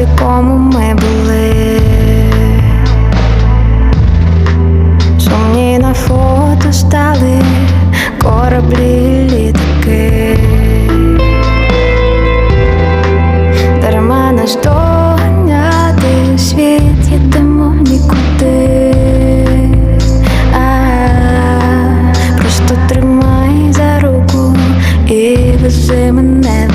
в якому ми були. Сумні на фото стали кораблі літаки. Дарма наш доганяти світ їдемо нікуди. А. Просто тримай за руку і вези мене.